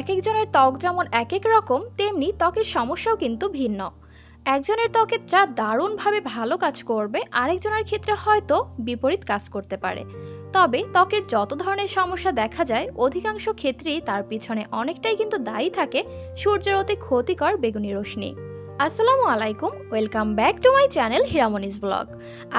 এক একজনের ত্বক যেমন এক এক রকম, তেমনি ত্বকের সমস্যাও কিন্তু ভিন্ন। একজনের ত্বকে যা দারুণভাবে ভালো কাজ করবে, আরেকজনের ক্ষেত্রে হয়তো বিপরীত কাজ করতে পারে। তবে ত্বকের যত ধরনের সমস্যা দেখা যায়, অধিকাংশ ক্ষেত্রেই তার পিছনে অনেকটাই কিন্তু দায়ী থাকে সূর্যের অতি ক্ষতিকর বেগুনি রশ্মি। আসসালামু আলাইকুম, welcome back to my channel Hiramoni's vlog.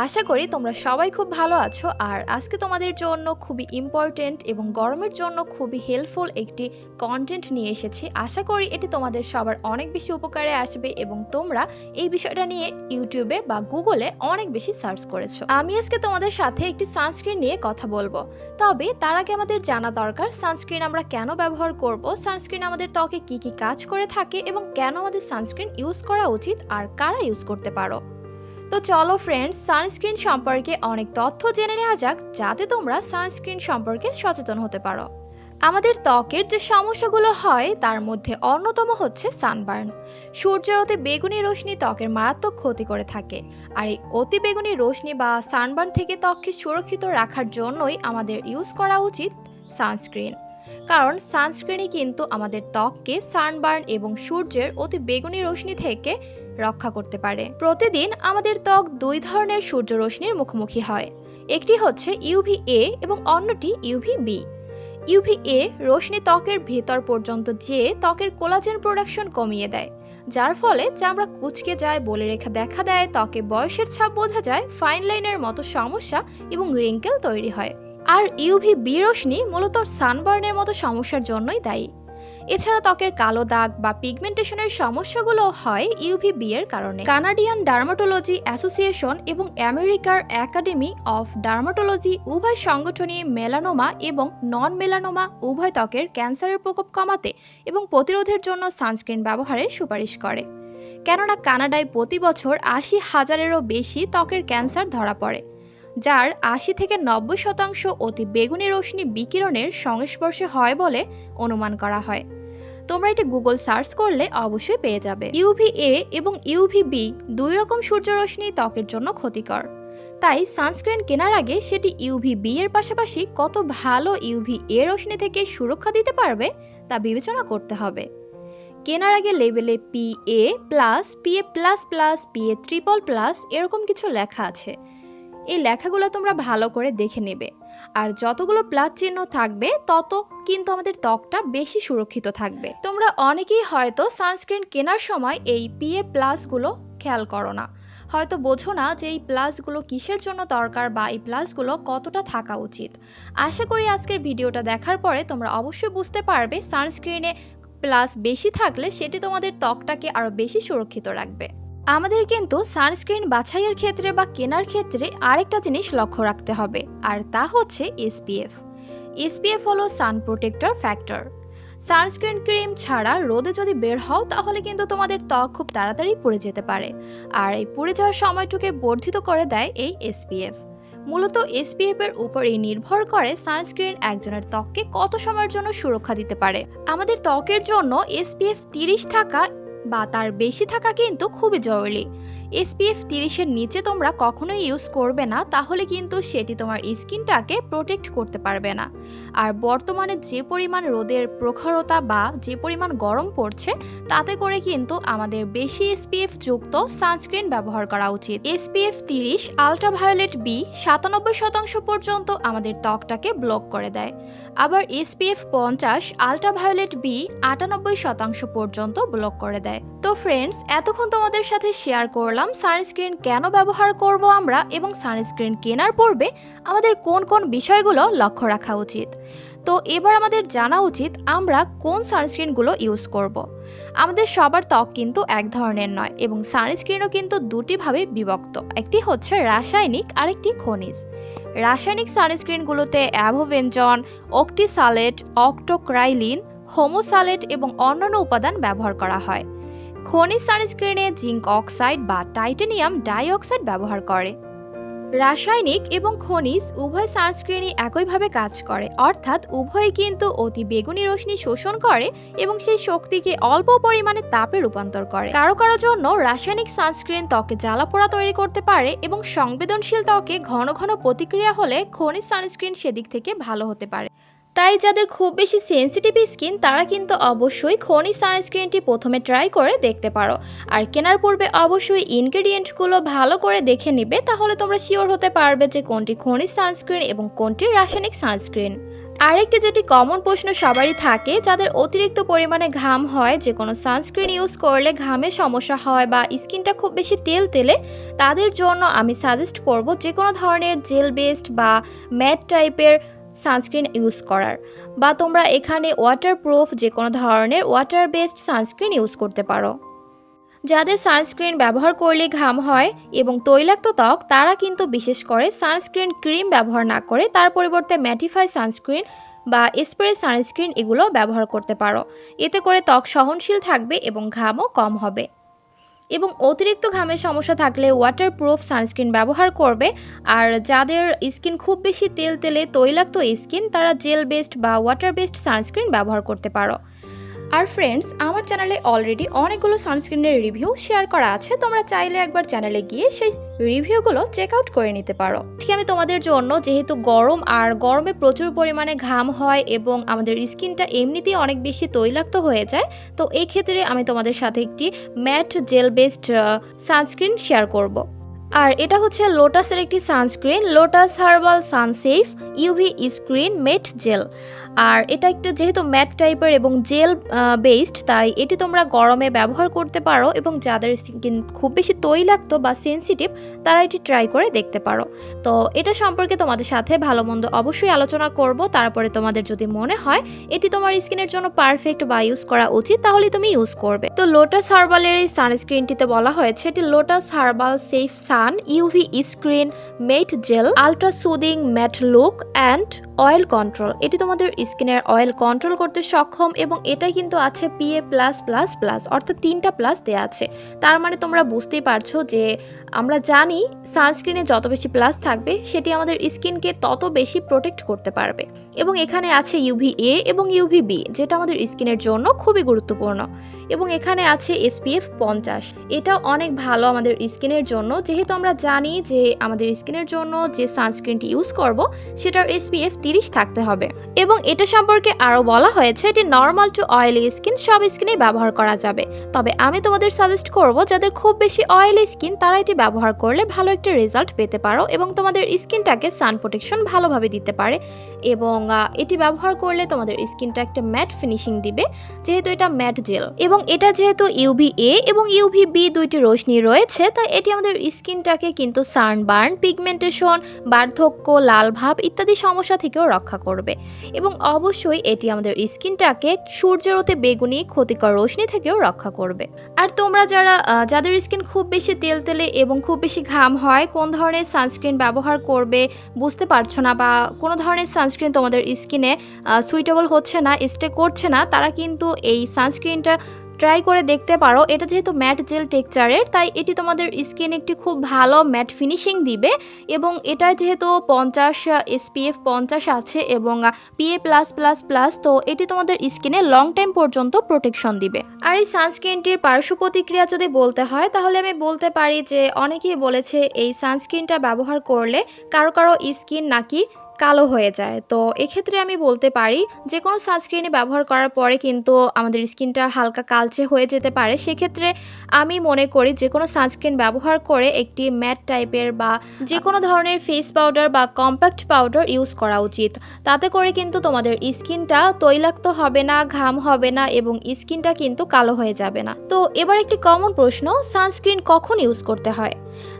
আশা করি তোমরা সবাই খুব ভালো আছো আর আজকে তোমাদের জন্য খুবই ইম্পর্টেন্ট এবং গরমের জন্য খুবই হেল্পফুল একটি কন্টেন্ট নিয়ে এসেছি। আশা করি এটি তোমাদের সবার অনেক বেশি উপকারে আসবে এবং তোমরা এই বিষয়টা নিয়ে ইউটিউবে বা গুগলে অনেক বেশি সার্চ করেছ। আমি আজকে তোমাদের সাথে একটি সানস্ক্রিন নিয়ে কথা বলব। তবে তার আগে আমাদের জানা দরকার সানস্ক্রিন আমরা কেন ব্যবহার করব সানস্ক্রিন আমাদের ত্বকে কি কি কাজ করে থাকে এবং কেন আমাদের সানস্ক্রিন ইউজ করা উচিত আর কারা ইউজ করতে পারো। তো চলো ফ্রেন্ডস সানস্ক্রিন সম্পর্কে অনেক তথ্য জেনে নেওয়া যাক, যাতে তোমরা সানস্ক্রিন সম্পর্কে সচেতন হতে পারো। আমাদের ত্বকের যে সমস্যাগুলো হয়, তার মধ্যে অন্যতম হচ্ছে সানবার্ন সূর্যের অতি বেগুনি রশ্মি ত্বকের মারাত্মক ক্ষতি করে থাকে। আর এই অতি বেগুনি রশ্মি বা সানবার্ন থেকে ত্বককে সুরক্ষিত রাখার জন্যই আমাদের ইউজ করা উচিত সানস্ক্রিন কারণ সানস্ক্রিনই কিন্তু আমাদের ত্বককে সানবার্ন এবং সূর্যের অতি বেগুনি রশ্মি থেকে রক্ষা করতে পারে। প্রতিদিন আমাদের ত্বক দুই ধরনের সূর্য রশ্মির মুখোমুখি হয়। একটি হচ্ছে ইউভি এ এবং অন্যটি ইউভি বি ইউভি এ রশ্মি ত্বকের ভেতর পর্যন্ত যেয়ে ত্বকের কোলাজেন প্রোডাকশন কমিয়ে দেয়, যার ফলে চামড়া কুচকে যায় বলে রেখা দেখা দেয়, ত্বকে বয়সের ছাপ বোঝা যায় ফাইন লাইনের মতো সমস্যা এবং রিঙ্কেল তৈরি হয়। আর ইউভি বি রশ্মি মূলত সানবার্নের মতো সমস্যার জন্যই দায়ী। এছাড়া ত্বকের কালো দাগ বা পিগমেন্টেশনের সমস্যাগুলো হয় ইউভি বি এর কারণে। কানাডিয়ান ডার্মাটোলজি অ্যাসোসিয়েশন এবং আমেরিকার একাডেমি অফ ডার্মাটোলজি উভয় সংগঠনই মেলানোমা এবং নন মেলানোমা উভয় ত্বকের ক্যান্সারের প্রকোপ কমাতে এবং প্রতিরোধের জন্য সানস্ক্রিন ব্যবহারের সুপারিশ করে। কেননা কানাডায় প্রতি বছর আশি হাজারেরও বেশি ত্বকের ক্যান্সার ধরা পড়ে। যার আশি থেকে নব্বই শতাংশ অতি বেগুনি রশ্মি বিকিরণের সংস্পর্শে হয় বলে অনুমান করা হয়। তোমরা এটি গুগল সার্চ করলে অবশ্যই পেয়ে যাবে। ইউভি এ এবং ইউভি বি দুই রকম সূর্যরশ্মি ত্বকের জন্য ক্ষতিকর। তাই সানস্ক্রিন কেনার আগে সেটি ইউভি বি এর পাশাপাশি কত ভালো ইউভি এ রশ্মি থেকে সুরক্ষা দিতে পারবে তা বিবেচনা করতে হবে। কেনার আগে লেবেলে P A plus P A plus plus P A triple plus এরকম কিছু লেখা আছে। এই লেখাগুলো তোমরা ভালো করে দেখে নেবে। আর যতগুলো প্লাস চিহ্ন থাকবে, তত কিন্তু আমাদের ত্বকটা বেশি সুরক্ষিত থাকবে। তোমরা অনেকেই হয়তো সানস্ক্রিন কেনার সময় এই পিএ প্লাসগুলো খেয়াল করো না। হয়তো বোঝো না যে এই প্লাসগুলো কিসের জন্য দরকার বা এই প্লাসগুলো কতটা থাকা উচিত। আশা করি আজকের ভিডিওটা দেখার পরে তোমরা অবশ্যই বুঝতে পারবে সানস্ক্রিনে প্লাস বেশি থাকলে সেটি তোমাদের ত্বকটাকে আরও বেশি সুরক্ষিত রাখবে। আমাদের কিন্তু সানস্ক্রিন বাছাইয়ের ক্ষেত্রে বা কেনার ক্ষেত্রে আরেকটা জিনিস লক্ষ্য রাখতে হবে, আর তা হচ্ছে এসপিএফ। এসপিএফ হলো sun protector factor. Sunscreen cream ছাড়া রোদে যদি বের হও, তাহলে কিন্তু তোমাদের ত্বক খুব তাড়াতাড়ি পুড়ে যেতে পারে, আর এই পুড়ে যাওয়ার সময়টুকে বর্ধিত করে দেয় এই এসপিএফ। মূলত এসপিএফ এর উপরেই নির্ভর করে সানস্ক্রিন একজনের ত্বককে কত সময়ের জন্য সুরক্ষা দিতে পারে। আমাদের ত্বকের জন্য এসপিএফ তিরিশ থাকা বা তার বেশি থাকা কিন্তু খুবই জরুরি। এসপিএফ তিরিশের নিচে তোমরা কখনোই ইউজ করবে না, তাহলে কিন্তু সেটি তোমার স্কিনটাকে প্রোটেক্ট করতে পারবে না। আর বর্তমানে যে পরিমাণ রোদের প্রখরতা বা যে পরিমাণ গরম পড়ছে, তাতে করে কিন্তু আমাদের বেশি এসপিএফ যুক্ত সানস্ক্রিন ব্যবহার করা উচিত। এসপিএফ তিরিশ আলট্রাভায়োলেট বি সাতানব্বই শতাংশ পর্যন্ত আমাদের ত্বকটাকে ব্লক করে দেয়। আবার এসপিএফ পঞ্চাশ আলট্রাভায়োলেট বি আটানব্বই শতাংশ পর্যন্ত ব্লক করে দেয়। তো ফ্রেন্ডস, এতক্ষণ তোমাদের সাথে শেয়ার করলাম। সানস্ক্রিন কেন ব্যবহার করব আমরা এবং সানস্ক্রিন কেনার পূর্বে আমাদের কোন কোন বিষয়গুলো লক্ষ্য রাখা উচিত? তো এবার আমাদের জানা উচিত আমরা কোন সানস্ক্রিনগুলো ইউজ করব। আমাদের সবার ত্বক কিন্তু এক ধরনের নয় এবং সানস্ক্রিনও কিন্তু দুটিভাবে বিভক্ত। একটি হচ্ছে রাসায়নিক, আরেকটি খনিজ। রাসায়নিক সানস্ক্রিনগুলোতে অ্যাভোভেঞ্জন অক্টিসালেট, অক্টোক্রাইলিন, হোমোসালেট এবং অন্যান্য উপাদান ব্যবহার করা হয়। খনিজ সানস্ক্রিনে জিঙ্ক অক্সাইড বা টাইটানিয়াম ডাইঅক্সাইড ব্যবহার করে। রাসায়নিক এবং খনিজ উভয় সানস্ক্রিনই একইভাবে কাজ করে, অর্থাৎ উভয়ই কিন্তু অতি বেগুনি রশ্মি শোষণ করে এবং সেই শক্তিকে অল্প পরিমাণে তাপে রূপান্তর করে। কারও কারও জন্য রাসায়নিক সানস্ক্রিন ত্বকে জ্বালাপোড়া তৈরি করতে পারে এবং সংবেদনশীল ত্বকে ঘন ঘন প্রতিক্রিয়া হলে খনিজ সানস্ক্রিন সেদিক থেকে ভালো হতে পারে। তাই যাদের খুব বেশি সেনসিটিভ স্কিন তারা কিন্তু অবশ্যই খনি সানস্ক্রিনটি প্রথমে ট্রাই করে দেখতে পারো। আর কেনার পূর্বে অবশ্যই ইনগ্রেডিয়েন্টসগুলো ভালো করে দেখে নিবে, তাহলে তোমরা শিওর হতে পারবে যে কোনটি খনিজ সানস্ক্রিন এবং কোনটি রাসায়নিক সানস্ক্রিন আরেকটি যেটি কমন প্রশ্ন সবারই থাকে, যাদের অতিরিক্ত পরিমাণে ঘাম হয়, যে কোনো সানস্ক্রিন ইউজ করলে ঘামে সমস্যা হয় বা স্কিনটা খুব বেশি তেল তেলে, তাদের জন্য আমি সাজেস্ট করব যে কোনো ধরনের জেল বেসড বা ম্যাট টাইপের সানস্ক্রিন ইউজ করার। বা তোমরা এখানে ওয়াটারপ্রুফ যে কোনো ধরনের ওয়াটার বেসড সানস্ক্রিন ইউজ করতে পারো। যাদের সানস্ক্রিন ব্যবহার করলে ঘাম হয় এবং তৈলাক্ত ত্বক, তারা কিন্তু বিশেষ করে সানস্ক্রিন ক্রিম ব্যবহার না করে তার পরিবর্তে ম্যাটিফাই সানস্ক্রিন বা স্প্রে সানস্ক্রিন এগুলো ব্যবহার করতে পারো। এতে করে ত্বক সহনশীল থাকবে এবং ঘামও কম হবে। এবং অতিরিক্ত ঘামের সমস্যা থাকলে ওয়াটার প্রুফ সানস্ক্রিন ব্যবহার করবে। আর যাদের স্কিন খুব বেশি তেল তেলে তৈলাক্ত স্কিন তারা জেল বেসড বা ওয়াটার বেসড সানস্ক্রিন ব্যবহার করতে পারো। আর ফ্রেন্ডস আমার চ্যানেলে অলরেডি অনেকগুলো সানস্ক্রিনের রিভিউ শেয়ার করা আছে। তোমরা চাইলে একবার চ্যানেলে গিয়ে সেই রিভিউগুলো চেক আউট করে নিতে পারো। ঠিক আমি তোমাদের জন্য, যেহেতু গরম আর গরমে প্রচুর পরিমাণে ঘাম হয় এবং আমাদের স্কিনটা এমনিতেই অনেক বেশি তৈলাক্ত হয়ে যায়, তো এই ক্ষেত্রে আমি তোমাদের সাথে একটি matte gel based sunscreen share করব। আর এটা হচ্ছে লোটাসের একটি sunscreen Lotus herbal sun safe UV screen matte gel আর এটা একটা যেহেতু ম্যাট টাইপের এবং জেল বেসড তাই এটি তোমরা গরমে ব্যবহার করতে পারো এবং যাদের স্কিন খুব বেশি তৈলাক্ত বা সেনসিটিভ তারা এটি ট্রাই করে দেখতে পারো। তো এটা সম্পর্কে তোমাদের সাথে ভালো মন্দ অবশ্যই আলোচনা করব। তারপরে তোমাদের যদি মনে হয় এটি তোমার স্কিনের জন্য পারফেক্ট বা ইউজ করা উচিত, তাহলে তুমি ইউজ করবে। তো লোটাস হার্বালের এই সানস্ক্রিনটিতে বলা হয়েছে এটি Lotus herbal safe sun UV screen matte gel ultra soothing matte look and oil control এটি তোমাদের স্কিনের অয়েল কন্ট্রোল করতে সক্ষম এবং এটা কিন্তু আছে পিএ প্লাস প্লাস প্লাস অর্থাৎ তিনটা প্লাস দেওয়া আছে। তার মানে তোমরা বুঝতেই পারছ যে আমরা জানি সানস্ক্রিনে যত বেশি প্লাস থাকবে, সেটি আমাদের স্কিনকে তত বেশি প্রোটেক্ট করতে পারবে। এবং এখানে আছে ইউভি এ এবং ইউভি বি যেটা আমাদের স্কিনের জন্য খুবই গুরুত্বপূর্ণ। এবং এখানে আছে এসপিএফ পঞ্চাশ, এটাও অনেক ভালো আমাদের স্কিনের জন্য। যেহেতু আমরা জানি যে আমাদের স্কিনের জন্য যে সানস্ক্রিনটি ইউজ করব, সেটার এসপিএফ তিরিশ থাকতে হবে। এবং এটা সম্পর্কে আরও বলা হয়েছে এটি নর্মাল টু অয়েলি স্কিন সব স্কিনে ব্যবহার করা যাবে। তবে আমি তোমাদের সাজেস্ট করব, যাদের খুব বেশি অয়েলি স্কিন তারা এটি ব্যবহার করলে ভালো একটা রেজাল্ট পেতে পারো এবং তোমাদের স্কিনটাকে সান প্রোটেকশন ভালোভাবে দিতে পারে এবং এটি ব্যবহার করলে তোমাদের স্কিনটা একটা ম্যাট ফিনিশিং দিবে, যেহেতু এটা ম্যাট জেল এবং এটা যেহেতু ইউভি এ এবং ইউভি বি দুইটি রোশনি রয়েছে তাই এটি আমাদের স্কিনটাকে কিন্তু সানবার্ন পিগমেন্টেশন বার্ধক্য, লাল ভাব ইত্যাদি সমস্যা থেকেও রক্ষা করবে। এবং অবশ্যই এটি আমাদের স্কিনটাকে সূর্যের ওতে বেগুনি, ক্ষতিকর রশ্মি থেকেও রক্ষা করবে। আর তোমরা যারা যাদের স্কিন খুব বেশি তেল তেলে এবং খুব বেশি ঘাম হয়, কোন ধরনের সানস্ক্রিন ব্যবহার করবে বুঝতে পারছ না বা কোনো ধরনের সানস্ক্রিন তোমাদের স্কিনে সুইটেবল হচ্ছে না স্টে করছে না, তারা কিন্তু এই সানস্ক্রিনটা ট্রাই করে দেখতে পারো। এটা যেহেতু ম্যাট জেল টেক্সচারের তাই এটি তোমাদের স্কিন একটি খুব ভালো ম্যাট ফিনিশিং দিবে এবং এটা যেহেতু পঞ্চাশ এসপিএফ পঞ্চাশ আছে এবং পিএ প্লাস প্লাস প্লাস তো এটি তোমাদের স্কিনে লং টাইম পর্যন্ত প্রোটেকশন দিবে। আর এই সানস্ক্রিনটির পার্শ্ব প্রতিক্রিয়া যদি বলতে হয়, তাহলে আমি বলতে পারি যে অনেকেই বলেছে এই সানস্ক্রিনটা ব্যবহার করলে কারও কারও স্কিন নাকি কালো হয়ে যায়। তো এক্ষেত্রে আমি বলতে পারি যে, কোনো সানস্ক্রিনে ব্যবহার করার পরে কিন্তু আমাদের স্কিনটা হালকা কালচে হয়ে যেতে পারে। সেক্ষেত্রে আমি মনে করি যে, কোনো সানস্ক্রিন ব্যবহার করে একটি ম্যাট টাইপের বা যে কোনো ধরনের ফেস পাউডার বা কম্প্যাক্ট পাউডার ইউজ করা উচিত। তাতে করে কিন্তু তোমাদের স্কিনটা তৈলাক্ত হবে না, ঘাম হবে না এবং স্কিনটা কিন্তু কালো হয়ে যাবে না। তো এবার একটি কমন প্রশ্ন সানস্ক্রিন কখন ইউজ করতে হয়?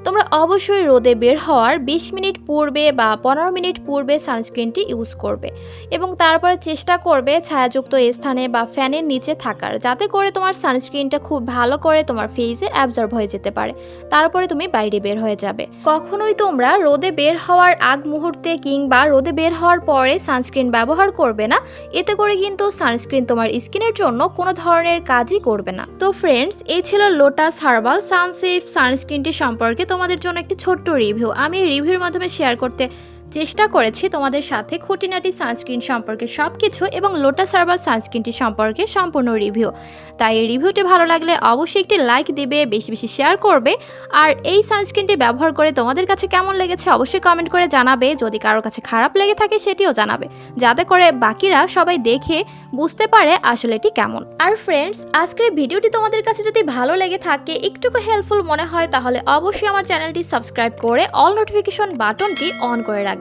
তোমরা অবশ্যই রোদে বের হওয়ার 20 মিনিট পূর্বে বা পনেরো মিনিট পূর্বে সানস্ক্রিনটি ইউজ করবে। এবং তারপরে চেষ্টা করবে ছায়াযুক্ত স্থানে বা ফ্যানের নিচে থাকার, যাতে করে তোমার সানস্ক্রিনটা খুব ভালো করে তোমার ফেসে অ্যাবজর্ব হয়ে যেতে পারে। তারপরে তুমি বাইরে বের হয়ে যাবে। কখনোই তোমরা রোদে বের হওয়ার আগ মুহূর্তে কিংবা রোদে বের হওয়ার পরে সানস্ক্রিন ব্যবহার করবে না। এতে করে কিন্তু সানস্ক্রিন তোমার স্কিনের জন্য কোনো ধরনের কাজই করবে না। তো ফ্রেন্ডস এই ছিল লোটাস হার্বাল সানসেফ সানস্ক্রিনটি সম্পর্কে তোমাদের জন্য একটি ছোট্ট রিভিউ আমি রিভিউর মাধ্যমে শেয়ার করতে চেষ্টা করেছি তোমাদের সাথে খুঁটিনাটি সানস্ক্রিন সম্পর্কে সব কিছু এবং লোটাস হার্বাল সানস্ক্রিনটি সম্পর্কে সম্পূর্ণ রিভিউ তাই এই রিভিউটি ভালো লাগলে অবশ্যই একটি লাইক দিবে, বেশি বেশি শেয়ার করবে। আর এই সানস্ক্রিনটি ব্যবহার করে তোমাদের কাছে কেমন লেগেছে অবশ্যই কমেন্ট করে জানাবে। যদি কারোর কাছে খারাপ লেগে থাকে সেটিও জানাবে। যাতে করে বাকিরা সবাই দেখে বুঝতে পারে আসলে এটি কেমন। আর ফ্রেন্ডস আজকের ভিডিওটি তোমাদের কাছে যদি ভালো লেগে থাকে, একটুকু হেল্পফুল মনে হয়, তাহলে অবশ্যই আমার চ্যানেলটি সাবস্ক্রাইব করে অল নোটিফিকেশন বাটনটি অন করে রাখবে।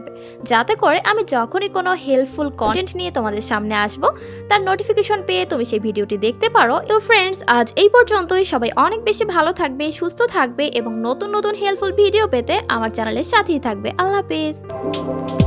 যাতে করে আমি যখনই কোনো হেল্পফুল কন্টেন্ট নিয়ে তোমাদের সামনে আসব, তার নোটিফিকেশন পেয়ে তুমি সেই ভিডিওটি দেখতে পারো। তো ফ্রেন্ডস আজ এই পর্যন্তই। সবাই অনেক বেশি ভালো থাকবে, সুস্থ থাকবে এবং নতুন নতুন হেল্পফুল ভিডিও পেতে আমার চ্যানেলের সাথেই থাকবে। আল্লাহ হাফেজ।